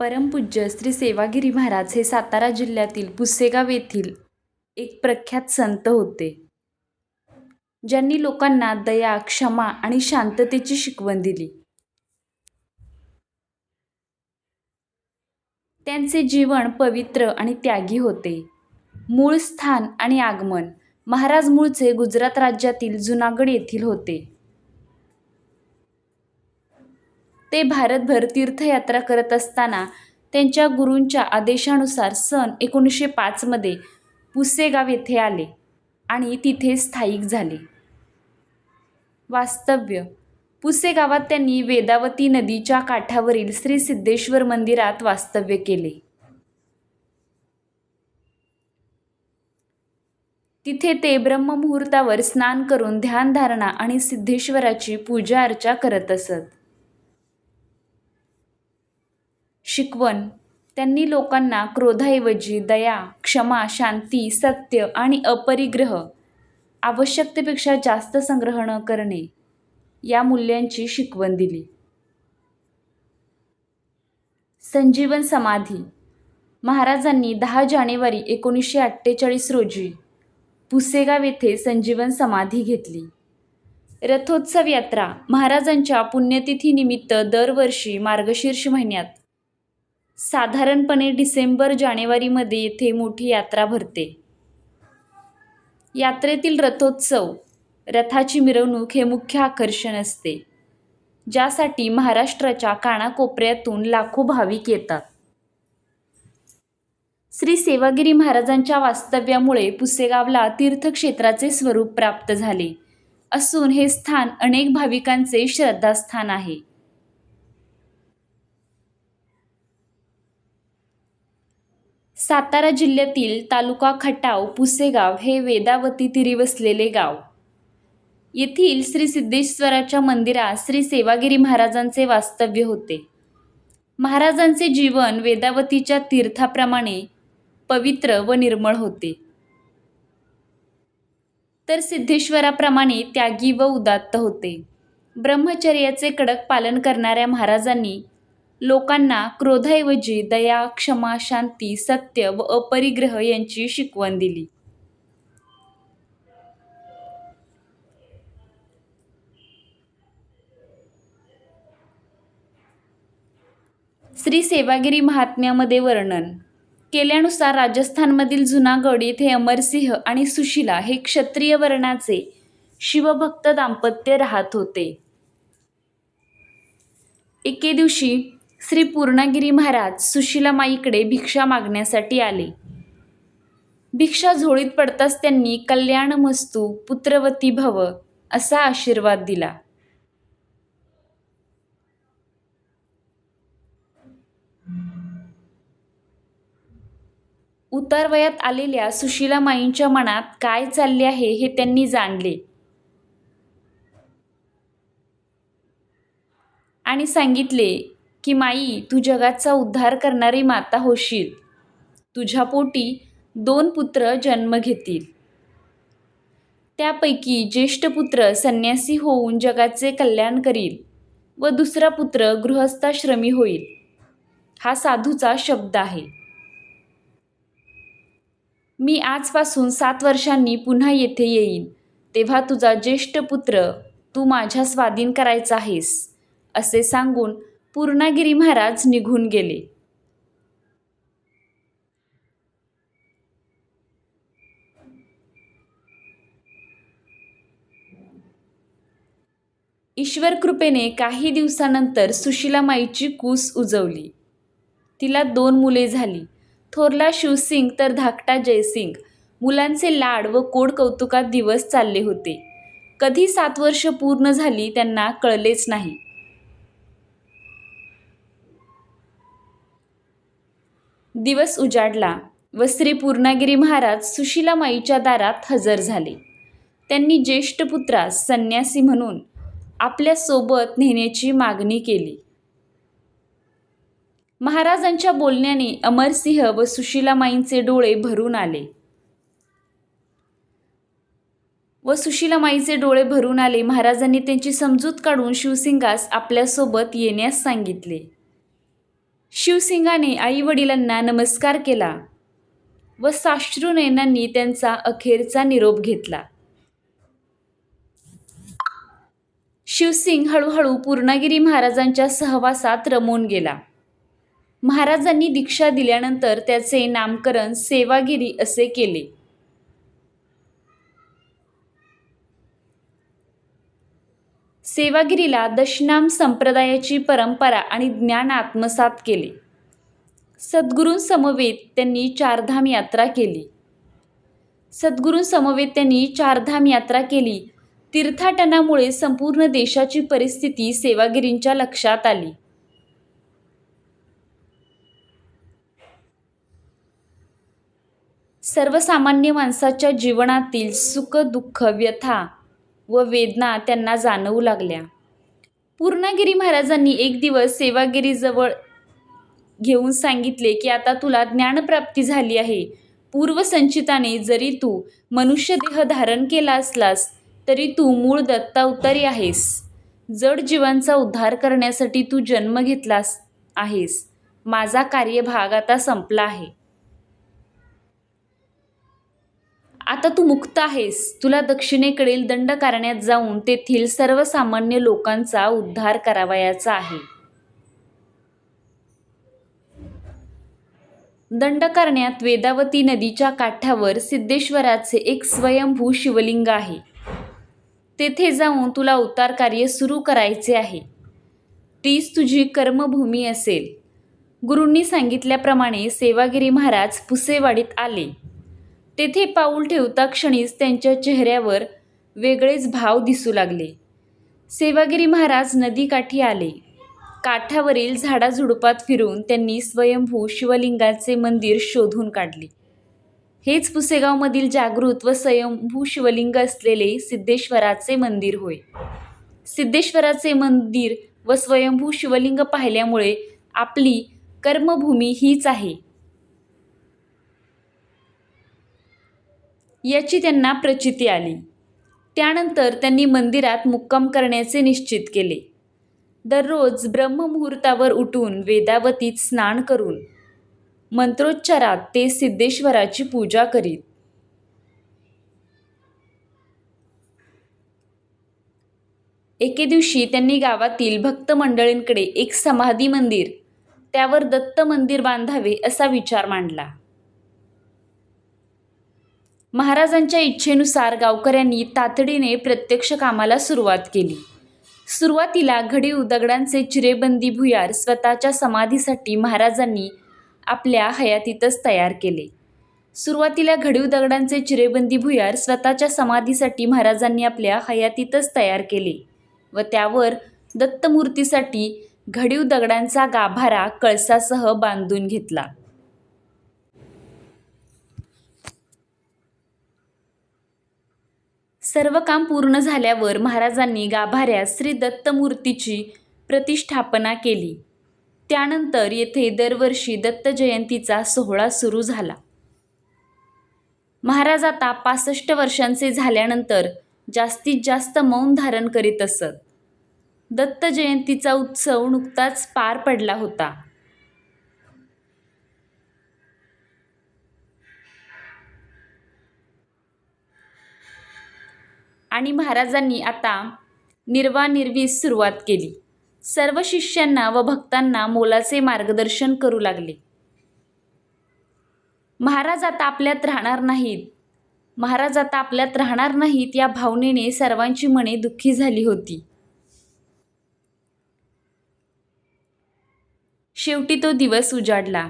परमपूज्य श्री सेवागिरी महाराज हे सातारा जिल्ह्यातील पुसेगाव येथील एक प्रख्यात संत होते. ज्यांनी लोकांना दया क्षमा आणि शांततेची शिकवण दिली. त्यांचे जीवन पवित्र आणि त्यागी होते. मूळ स्थान आणि आगमन महाराज मूळचे गुजरात राज्यातील जुनागड येथील होते. ते भारतभर तीर्थयात्रा करत असताना त्यांच्या गुरूंच्या आदेशानुसार सन एकोणीसशे पाचमध्ये पुसेगाव येथे आले आणि तिथे स्थायिक झाले. वास्तव्य. पुसेगावात त्यांनी वेदावती नदीच्या काठावरील श्री सिद्धेश्वर मंदिरात वास्तव्य केले. तिथे ते ब्रह्ममुहूर्तावर स्नान करून ध्यानधारणा आणि सिद्धेश्वराची पूजा अर्चा करत असत. शिकवण. त्यांनी लोकांना क्रोधाऐवजी दया क्षमा शांती सत्य आणि अपरिग्रह आवश्यकतेपेक्षा जास्त संग्रह न करणे या मूल्यांची शिकवण दिली. संजीवन समाधी. महाराजांनी दहा जानेवारी एकोणीसशे अठ्ठेचाळीस रोजी पुसेगाव येथे संजीवन समाधी घेतली. रथोत्सव यात्रा महाराजांच्या पुण्यतिथीनिमित्त दरवर्षी मार्गशीर्ष महिन्यात साधारणपणे डिसेंबर जानेवारीमध्ये येथे मोठी यात्रा भरते. यात्रेतील रथोत्सव रथाची मिरवणूक हे मुख्य आकर्षण असते ज्यासाठी महाराष्ट्राच्या कानाकोपऱ्यातून लाखो भाविक येतात. श्री सेवागिरी महाराजांच्या वास्तव्यामुळे पुसेगावला तीर्थक्षेत्राचे स्वरूप प्राप्त झाले असून हे स्थान अनेक भाविकांचे श्रद्धास्थान आहे. सातारा जिल्ह्यातील तालुका खटाव पुसेगाव हे वेदावती तिरी वसलेले गाव. येथील श्री सिद्धेश्वराच्या मंदिरात श्री सेवागिरी महाराजांचे वास्तव्य होते. महाराजांचे जीवन वेदावतीच्या तीर्थाप्रमाणे पवित्र व निर्मळ होते. तर सिद्धेश्वराप्रमाणे त्यागी व उदात्त होते. ब्रह्मचर्याचे कडक पालन करणाऱ्या महाराजांनी लोकांना क्रोधाऐवजी दया क्षमा शांती सत्य व अपरिग्रह यांची शिकवण दिली. श्री सेवागिरी महात्म्यामध्ये वर्णन. केल्यानुसार राजस्थानमधील जुनागड येथे अमरसिंह आणि सुशिला हे क्षत्रिय वर्णाचे शिवभक्त दाम्पत्य राहत होते. एके दिवशी श्री पूर्णागिरी महाराज सुशिलामाईकडे भिक्षा मागण्यासाठी आले. भिक्षा झोळीत पडताच त्यांनी कल्याणमस्तू पुत्रवती भव असा आशीर्वाद दिला. उतारवयात आलेल्या सुशिलामाईंच्या मनात काय चालले आहे हे त्यांनी जाणले. आणि सांगितले की माई तू जगाचा उद्धार करणारी माता होशील. तुझ्या पोटी दोन पुत्र जन्म घेतील. त्यापैकी ज्येष्ठ पुत्र संन्यासी होऊन जगाचे कल्याण करील व दुसरा पुत्र गृहस्थाश्रमी होईल. हा साधूचा शब्द आहे. मी आजपासून सात वर्षांनी पुन्हा येथे येईन. तेव्हा तुझा ज्येष्ठ पुत्र तू माझ्या स्वाधीन करायचा आहेस असे सांगून पूर्णागिरी महाराज निघून गेले. ईश्वर कृपेने काही दिवसानंतर सुशिलामाईची कूस उजवली. तिला दोन मुले झाली. थोरला शिवसिंग तर धाकटा जयसिंग. मुलांचे लाड व कोड कौतुकात दिवस चालले होते. कधी सात वर्ष पूर्ण झाली त्यांना कळलेच नाही. दिवस उजाडला व श्री पूर्णागिरी महाराज सुशिलामाईच्या दारात हजर झाले. त्यांनी ज्येष्ठ पुत्रास संन्यासी म्हणून आपल्यासोबत नेण्याची मागणी केली. महाराजांच्या बोलण्याने अमरसिंह व सुशिलामाईंचे डोळे भरून आले. व सुशिलामाईचे डोळे भरून आले महाराजांनी त्यांची समजूत काढून शिवसिंगास आपल्यासोबत येण्यास सांगितले. शिवसिंगाने आई वडिलांना नमस्कार केला व साश्रुनयनांनी त्यांचा अखेरचा निरोप घेतला. शिवसिंग हळूहळू पूर्णागिरी महाराजांच्या सहवासात रमून गेला. महाराजांनी दीक्षा दिल्यानंतर त्याचे नामकरण सेवागिरी असे केले. सेवागिरीला दशनाम संप्रदायाची परंपरा आणि ज्ञान आत्मसात केले. सद्गुरूंसमवेत त्यांनी चारधाम यात्रा केली. सद्गुरूंसमवेत त्यांनी चारधाम यात्रा केली. तीर्थाटनामुळे संपूर्ण देशाची परिस्थिती सेवागिरींच्या लक्षात आली. सर्वसामान्य माणसाच्या जीवनातील सुख दुःख व्यथा व वेदना त्यांना जाणवू लागल्या. पूर्णागिरी महाराजांनी एक दिवस सेवागिरीजवळ घेऊन सांगितले की आता तुला ज्ञानप्राप्ती झाली आहे. पूर्वसंचिताने जरी तू मनुष्यदेह धारण केला असलास तरी तू मूळ दत्तावतारी आहेस. जड जीवांचा उद्धार करण्यासाठी तू जन्म घेतलास आहेस. माझा कार्यभाग आता संपला आहे. आता तू मुक्त आहेस. तुला दक्षिणेकडील दंडकारण्यात जाऊन तेथील सर्वसामान्य लोकांचा उद्धार करावयाचा आहे. दंडकारण्यात वेदावती नदीच्या काठावर सिद्धेश्वराचे एक स्वयंभू शिवलिंग आहे. तेथे जाऊन तुला उतार कार्य सुरू करायचे आहे. तीच तुझी कर्मभूमी असेल. गुरूंनी सांगितल्याप्रमाणे सेवागिरी महाराज पुसेवाडीत आले. तेथे पाऊल ठेवता क्षणीच त्यांच्या चेहऱ्यावर वेगळेच भाव दिसू लागले. सेवागिरी महाराज नदीकाठी आले. काठावरील झाडाझुडपात फिरून त्यांनी स्वयंभू शिवलिंगाचे मंदिर शोधून काढले. हेच पुसेगावमधील जागृत व स्वयंभू शिवलिंग असलेले सिद्धेश्वराचे मंदिर होय. सिद्धेश्वराचे मंदिर व स्वयंभू शिवलिंग पाहिल्यामुळे आपली कर्मभूमी हीच आहे. याची त्यांना प्रचिती आली. त्यानंतर त्यांनी मंदिरात मुक्काम करण्याचे निश्चित केले. दररोज ब्रह्ममुहूर्तावर उठून वेदावतीत स्नान करून मंत्रोच्चारात ते सिद्धेश्वराची पूजा करीत. एके दिवशी त्यांनी गावातील भक्त मंडळींकडे एक समाधी मंदिर त्यावर दत्त मंदिर बांधावे असा विचार मांडला. महाराजांच्या इच्छेनुसार गावकऱ्यांनी तातडीने प्रत्यक्ष कामाला सुरुवात केली. सुरुवातीला घडीव दगडांचे चिरेबंदी भुयार स्वतःच्या समाधीसाठी महाराजांनी आपल्या हयातीतच तयार केले. सुरुवातीला घडीव दगडांचे चिरेबंदी भुयार स्वतःच्या समाधीसाठी महाराजांनी आपल्या हयातीतच तयार केले व त्यावर दत्तमूर्तीसाठी घडीव दगडांचा गाभारा कळसासह बांधून घेतला. सर्व काम पूर्ण झाल्यावर महाराजांनी गाभाऱ्यात श्री दत्तमूर्तीची प्रतिष्ठापना केली. त्यानंतर येथे दरवर्षी दत्त जयंतीचा सोहळा सुरू झाला. महाराज आता पासष्ट वर्षांचे झाल्यानंतर जास्तीत जास्त मौन धारण करीत असत. दत्त जयंतीचा उत्सव नुकताच पार पडला होता. आणि महाराजांनी आता निर्वानिर्वीस सुरुवात केली. सर्व शिष्यांना व भक्तांना मोलाचे मार्गदर्शन करू लागले. महाराज आता आपल्यात राहणार नाहीत. महाराज आता आपल्यात राहणार नाहीत या भावनेने सर्वांची मने दुःखी झाली होती. शेवटी तो दिवस उजाडला.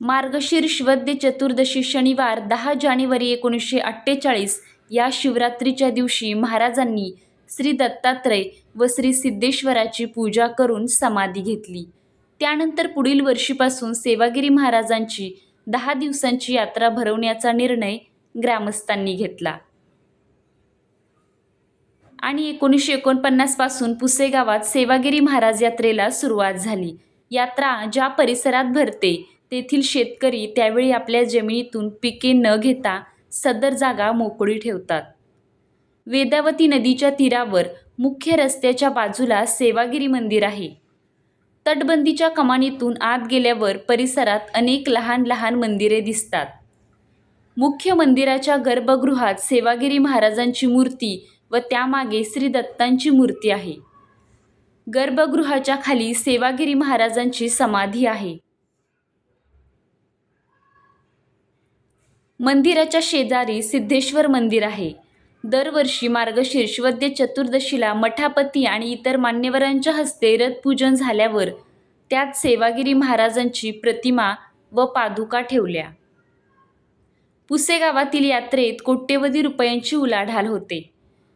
मार्गशीर्ष वद्य चतुर्दशी शनिवार दहा जानेवारी एकोणीसशे अठ्ठेचाळीस या शिवरात्रीच्या दिवशी महाराजांनी श्री दत्तात्रय व श्री सिद्धेश्वराची पूजा करून समाधी घेतली. त्यानंतर पुढील वर्षीपासून सेवागिरी महाराजांची दहा दिवसांची यात्रा भरवण्याचा निर्णय ग्रामस्थांनी घेतला. आणि एकोणीसशे एकोणपन्नासपासून पुसे गावात सेवागिरी महाराज यात्रेला सुरुवात झाली. यात्रा ज्या परिसरात भरते तेथील शेतकरी त्यावेळी आपल्या जमिनीतून पिके न घेता सदर जागा मोकळी ठेवतात. वेदावती नदीच्या तीरावर मुख्य रस्त्याच्या बाजूला सेवागिरी मंदिर आहे. तटबंदीच्या कमानीतून आत गेल्यावर परिसरात अनेक लहान लहान मंदिरे दिसतात. मुख्य मंदिराच्या गर्भगृहात सेवागिरी महाराजांची मूर्ती व त्यामागे श्री दत्तांची मूर्ती आहे. गर्भगृहाच्या खाली सेवागिरी महाराजांची समाधी आहे. मंदिराच्या शेजारी सिद्धेश्वर मंदिर आहे. दरवर्षी मार्गशीर्ष वद्य चतुर्दशीला मठापती आणि इतर मान्यवरांच्या हस्ते रथपूजन झाल्यावर त्यात सेवागिरी महाराजांची प्रतिमा व पादुका ठेवल्या. पुसेगावातील यात्रेत कोट्यवधी रुपयांची उलाढाल होते.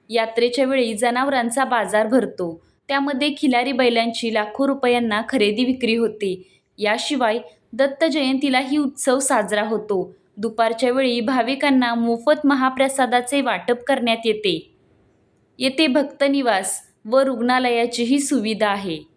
यात्रेच्या वेळी जनावरांचा बाजार भरतो. त्यामध्ये खिलारी बैलांची लाखो रुपयांना खरेदी विक्री होते. याशिवाय दत्त जयंतीलाही उत्सव साजरा होतो. दुपारच्या वेळी भाविकांना मोफत महाप्रसादाचे वाटप करण्यात येते. येथे भक्तनिवास व रुग्णालयाचीही सुविधा आहे.